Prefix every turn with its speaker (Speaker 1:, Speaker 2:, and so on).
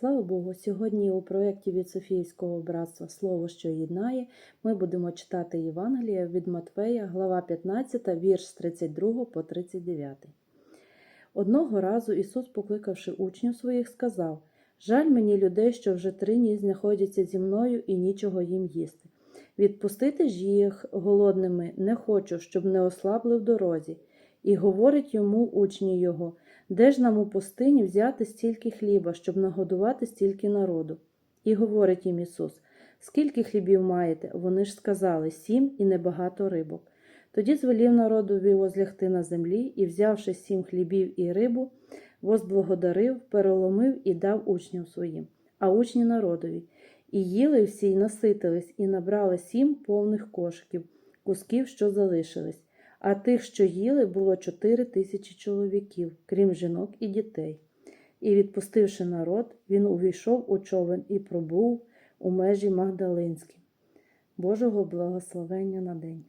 Speaker 1: Слава Богу, сьогодні у проєкті від Софійського братства Слово, що єднає, ми будемо читати Євангелія від Матвея, глава 15, вірш з 32 по 39. Одного разу Ісус, покликавши учнів своїх, сказав: Жаль мені людей, що вже три дні знаходяться зі мною і нічого їм їсти. Відпустити ж їх голодними не хочу, щоб не ослабли в дорозі. І говорить йому учні його, де ж нам у пустині взяти стільки хліба, щоб нагодувати стільки народу? І говорить їм Ісус, скільки хлібів маєте? Вони ж сказали сім і небагато рибок. Тоді звелів народові возлягти на землі і, взявши сім хлібів і рибу, возблагодарив, переломив і дав учням своїм, а учні народові. І їли всі, й наситились, і набрали сім повних кошиків, кусків, що залишились. А тих, що їли, було чотири тисячі чоловіків, крім жінок і дітей. І, відпустивши народ, він увійшов у човен і пробув у межі Магдалинські. Божого благословення на день.